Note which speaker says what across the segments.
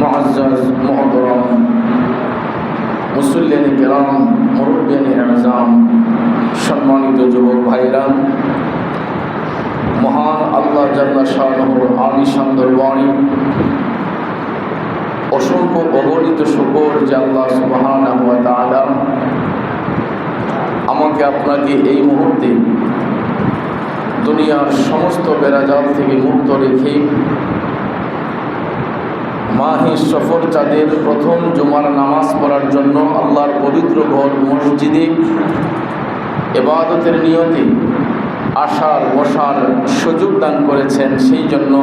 Speaker 1: মহাজ মহতরম, মুসল্লিয়ানি কেরাম মরুবিয়ানি আজাম সম্মানিত যুবক ভাইরা মহান আল্লাহ জাল্লা শাহর আলী সান্দরবাণী অসংখ্য অগণিত শকর যে আল্লাহ সুবাহান আমাকে আপনাকে এই মুহূর্তে দুনিয়ার সমস্ত বেড়াজাল থেকে মুক্ত রেখে মাহি সফর চাঁদের প্রথম জুমার নামাজ পড়ার জন্য আল্লাহর পবিত্র ঘর, মসজিদে এবাদতের নিয়তে আসার বসার সুযোগ দান করেছেন। সেই জন্য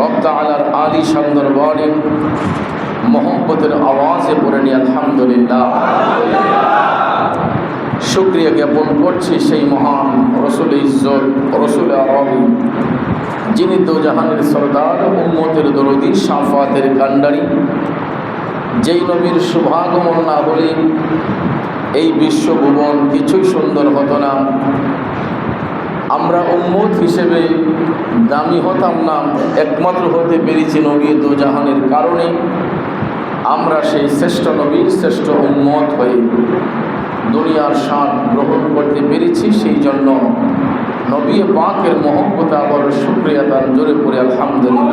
Speaker 1: রক্তা আলার আলি আলী সুন্দরবনে মোহব্বতের আওয়াজে পড়ে নি আলহামদুলিল্লাহ। শুক্রিয়া জ্ঞাপন করছি সেই মহান রসুল ইজ্জত, রসুল আরবি। যিনি তো জাহানের সরদার, উম্মতের দরদি সাফাতের কান্ডারি যেই নবীর শুভাগমন না হলে এই বিশ্বভুবন কিছুই সুন্দর হতো না। আমরা উম্মত হিসেবে দামি হতাম না, একমাত্র হতে পেরেছি নবী দু জাহানের কারণে। আমরা সেই শ্রেষ্ঠ নবীর শ্রেষ্ঠ উম্মত হয়ে দুনিয়ার স্বাদ গ্রহণ করতে পেরেছি সেই জন্য নবী পাকের মহব্বত আবার শুক্রিয়া তার জোরে পড়ে, আলহামদুলিল্লাহ।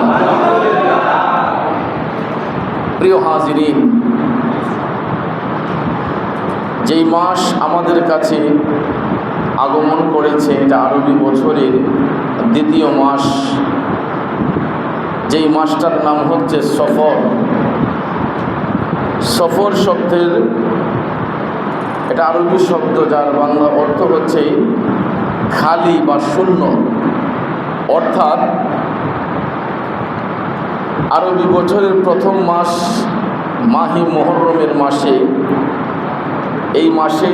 Speaker 1: প্রিয় হাজিরিন, যেই মাস আমাদের কাছে আগমন করেছে, এটা আরবি বছরের দ্বিতীয় মাস। যেই মাসটার নাম হচ্ছে সফর। সফর শব্দের, এটা আরবি শব্দ যার বাংলা অর্থ হচ্ছে খালি বা শূন্য। অর্থাৎ আরবি বছরের প্রথম মাস মাহি মোহরমের মাসে, এই মাসে,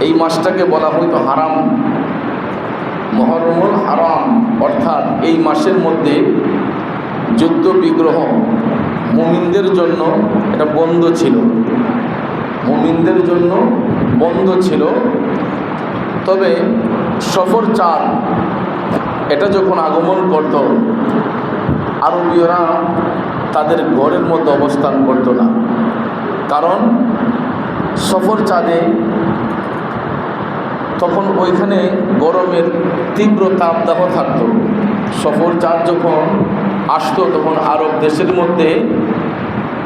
Speaker 1: এই মাসটাকে বলা হয়তো হারাম। মহরমুল হারাম, অর্থাৎ এই মাসের মধ্যে যুদ্ধ বিগ্রহ মুমিনদের জন্য এটা বন্ধ ছিল। মুমিনদের জন্য বন্ধ ছিল। তবে সফর চাঁদ, এটা যখন আগমন করত, আরবীয়রা তাদের ঘরের মধ্যে অবস্থান করত না। কারণ সফর চাঁদে তখন ওইখানে গরমের তীব্র তাপদাহ থাকতো। সফর চাঁদ যখন আসতো, তখন আরব দেশের মধ্যে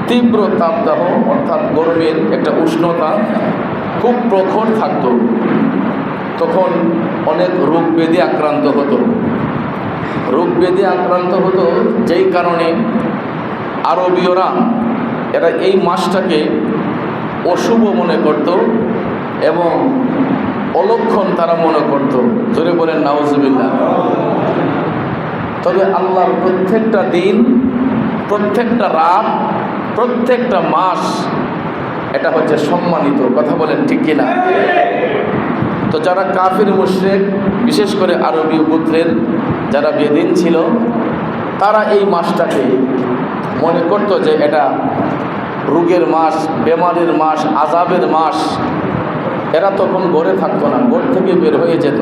Speaker 1: তীব্র তাপদাহ, অর্থাৎ গরমের একটা উষ্ণতা খুব প্রখর থাকতো। তখন অনেক রোগ ব্যাধি আক্রান্ত হতো। রোগ ব্যাধি আক্রান্ত হতো যেই কারণে আরবীয়রা এরা এই মাসটাকে অশুভ মনে করত এবং অলক্ষণ তারা মনে করত। জোরে বলেন নাওজবিল্লা তবে আল্লাহর প্রত্যেকটা দিন, প্রত্যেকটা রাত, প্রত্যেকটা মাস এটা হচ্ছে সম্মানিত। কথা বলেন ঠিক কিনা? তো যারা কাফির, মুশ্রেক, বিশেষ করে আরবীয় পুত্রের যারা বেদিন ছিল, তারা এই মাসটাকে মনে করত যে এটা রোগের মাস, বেমারের মাস আজাবের মাস। এরা তখন গড়ে থাকতো না গড় থেকে বের হয়ে যেত।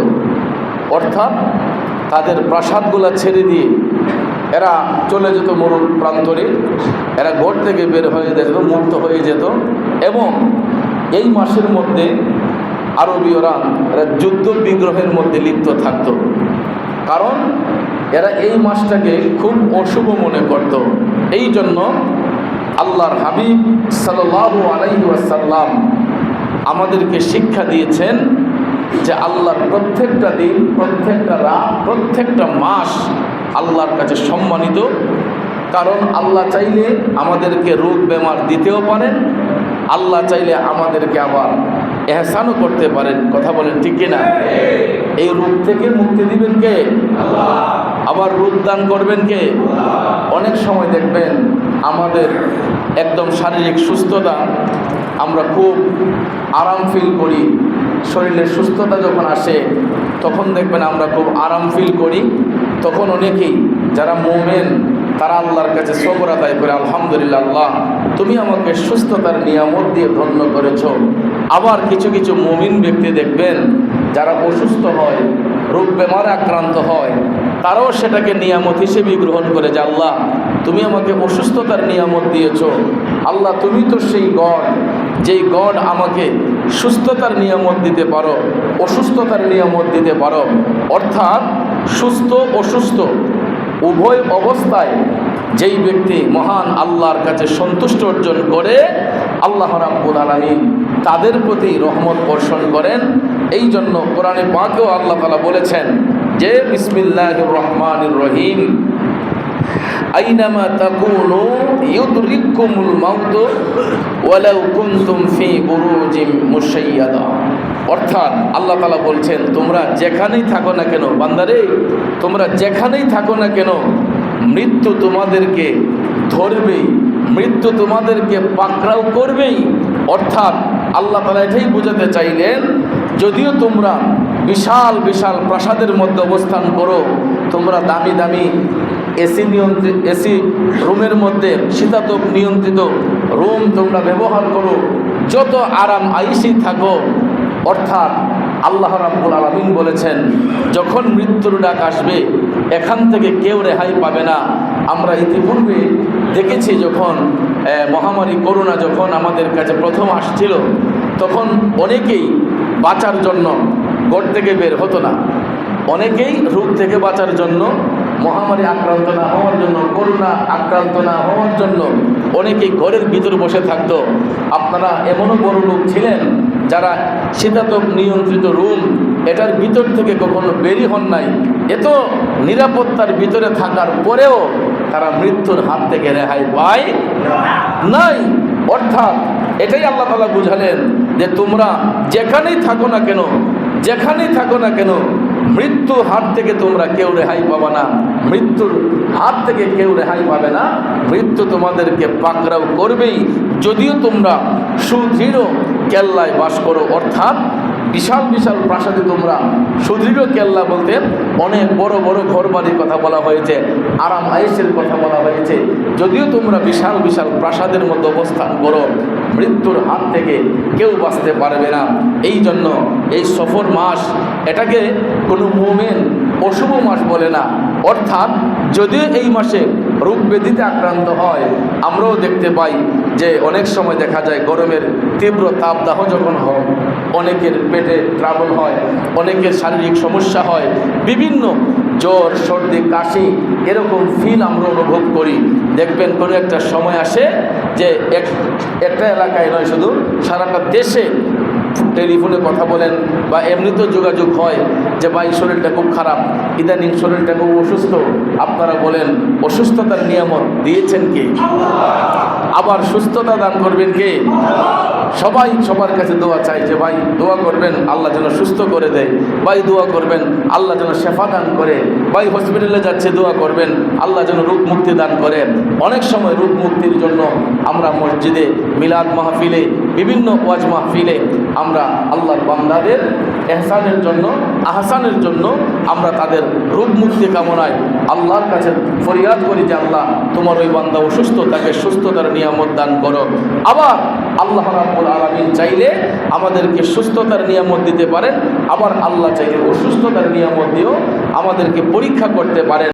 Speaker 1: অর্থাৎ তাদের প্রাসাদগুলো ছেড়ে দিয়ে এরা চলে যেত মরুর প্রান্তরে। এরা গড় থেকে বের হয়ে যেত, মুক্ত হয়ে যেত। এবং এই মাসের মধ্যে আরবীয়রা এরা যুদ্ধ বিগ্রহের মধ্যে লিপ্ত থাকত। কারণ এরা এই মাসটাকে খুব অশুভ মনে করত। এই জন্য আল্লাহর হাবিব সাল্লাহ আলাইহি ওয়াসাল্লাম আমাদেরকে শিক্ষা দিয়েছেন যে আল্লাহর প্রত্যেকটা দিন, প্রত্যেকটা রাত, প্রত্যেকটা মাস আল্লাহর কাছে সম্মানিত। কারণ আল্লাহ চাইলে আমাদেরকে রোগ বেমার দিতেও পারেন, আল্লাহ চাইলে আমাদেরকে আবার এহসানও করতে পারেন, কথা বলেন ঠিক কিনা? এই রূপ থেকে মুক্তি দিবেন কে? আবার রূপ দান করবেন কে? অনেক সময় দেখবেন আমাদের একদম শারীরিক সুস্থতা, আমরা খুব আরাম ফিল করি। শরীরের সুস্থতা যখন আসে, তখন দেখবেন আমরা খুব আরাম ফিল করি। তখন অনেকেই যারা মোমেন, তারা আল্লাহর কাছে সবর আদায় করে, আলহামদুলিল্লাহ, আল্লাহ, তুমি আমাকে সুস্থতার নিয়ামত দিয়ে ধন্য করেছ। আবার কিছু কিছু মমিন ব্যক্তি দেখবেন, যারা অসুস্থ হয়, রোগ বেমারে আক্রান্ত হয়, তারাও সেটাকে নিয়ামত হিসেবেই গ্রহণ করে যে, আল্লাহ, তুমি আমাকে অসুস্থতার নিয়ামত দিয়েছ। আল্লাহ, তুমি তো সেই গড। যেই গড আমাকে সুস্থতার নিয়ামত দিতে পারো, অসুস্থতার নিয়ামত দিতে পারো। অর্থাৎ, সুস্থ, অসুস্থ, উভয় অবস্থায় যেই ব্যক্তি মহান আল্লাহর কাছে সন্তুষ্ট অর্জন করে, আল্লাহ রাব্বুল আলামিন তাদের প্রতি রহমত বর্ষণ করেন। এই জন্য কোরআনে পাকেও আল্লাহ তালা বলেছেন যে বিসমিল্লাহ রহমান রহিম। আইনামা তাকুনু ইউদরিকুমুল মাউত ওয়ালাউ কুনতুম ফি বুরুজিম মুশাইয়াদা। অর্থাৎ আল্লাহ তাআলা বলছেন, তোমরা যেখানেই থাকো না কেন বান্দারে, তোমরা যেখানেই থাকো না কেন, মৃত্যু তোমাদেরকে ধরবেই, মৃত্যু তোমাদেরকে পাকড়াও করবেই। অর্থাৎ আল্লাহ তালা এটাই বোঝাতে চাইলেন, যদিও তোমরা বিশাল বিশাল প্রাসাদের মধ্যে অবস্থান করো, তোমরা দামি দামি এসি নিয়ন্ত্রিত এসি রুমের মধ্যে শীতাতপ নিয়ন্ত্রিত রুম তোমরা ব্যবহার করো, যত আরাম আইসি থাকো, অর্থাৎ আল্লাহ রাব্বুল আলামিন বলেছেন, যখন মৃত্যুর ডাক আসবে, এখান থেকে কেউ রেহাই পাবে না। আমরা ইতিপূর্বে দেখেছি যখন মহামারী, করোনা যখন আমাদের কাছে প্রথম আসছিল, তখন অনেকেই বাঁচার জন্য ঘর থেকে বের হতো না। অনেকেই রোগ থেকে বাঁচার জন্য, মহামারী আক্রান্ত না হওয়ার জন্য, করোনা আক্রান্ত না হওয়ার জন্য অনেকেই ঘরের ভিতর বসে থাকতো। আপনারা এমনও বড় লোক ছিলেন যারা শীতাতপ নিয়ন্ত্রিত রুম এটার ভিতর থেকে কখনো বেরি হন নাই। এত নিরাপত্তার ভিতরে থাকার পরেও তারা মৃত্যুর হাত থেকে রেহাই পায় নাই। অর্থাৎ এটাই আল্লাহ তালা বুঝালেন যে তোমরা যেখানেই থাকো না কেন, যেখানেই থাকো না কেন মৃত্যু হাত থেকে তোমরা কেউ রেহাই পাবে না। মৃত্যুর হাত থেকে কেউ রেহাই পাবে না। মৃত্যু তোমাদেরকে পাকড়াও করবেই। যদিও তোমরা সুদৃঢ় কেল্লায় বাস করো, অর্থাৎ বিশাল বিশাল প্রাসাদে তোমরা সুদৃঢ় কেল্লা বলতে অনেক বড় বড় ঘর বাড়ির কথা বলা হয়েছে, আরাম আয়েসের কথা বলা হয়েছে। যদিও তোমরা বিশাল বিশাল প্রাসাদের মধ্যে অবস্থান করো, মৃত্যুর হাত থেকে কেউ বাঁচতে পারবে না। এই জন্য এই সফর মাস এটাকে কোনো মোমেন অশুভ মাস বলে না। অর্থাৎ, যদিও এই মাসে রোগ ব্যাধিতে আক্রান্ত হয়, আমরাও দেখতে পাই যে অনেক সময় দেখা যায় গরমের তীব্র তাপদাহ যখন হয়, অনেকের পেটে ট্রাবল হয়, অনেকের শারীরিক সমস্যা হয়, বিভিন্ন জ্বর, সর্দি, কাশি এরকম ফিল আমরা অনুভব করি। দেখবেন কোনো একটা সময় আসে যে এক, একটা এলাকায় নয়, শুধু সারাটা দেশে টেলিফোনে কথা বলেন বা এমনিতেও যোগাযোগ হয় যে ভাই শরীরটা খুব খারাপ, ইদানিং শরীরটা খুব অসুস্থ, আপনারা বলেন, অসুস্থতার নিয়ামত দিয়েছেন কে? আবার সুস্থতা দান করবেন কে? সবাই সবার কাছে দোয়া চাই যে, ভাই, দোয়া করবেন, আল্লাহ যেন সুস্থ করে দেয়। ভাই, দোয়া করবেন, আল্লাহ যেন শেফা দান করে। ভাই, হসপিটালে যাচ্ছে, দোয়া করবেন, আল্লাহ যেন রূপ মুক্তি দান করে। অনেক সময় রূপ মুক্তির জন্য আমরা মসজিদে, মিলাদ মাহফিলে, বিভিন্ন ওয়াজ মাহফিলে আমরা আল্লাহর বান্দাদের এহসানের জন্য, আহসানের জন্য আমরা তাদের রূপ মুক্তি কামনায় আল্লাহর কাছে ফরিয়াদ করি যে আল্লাহ, তোমার ওই বান্দা অসুস্থ, তাকে সুস্থতার নিয়ামত দান করো। আবার আল্লাহ রাব্বুল আলামিন চাইলে আমাদেরকে সুস্থতার নিয়ামত দিতে পারেন, আবার আল্লাহ চাইলে অসুস্থতার নিয়ামত দিয়েও আমাদেরকে পরীক্ষা করতে পারেন।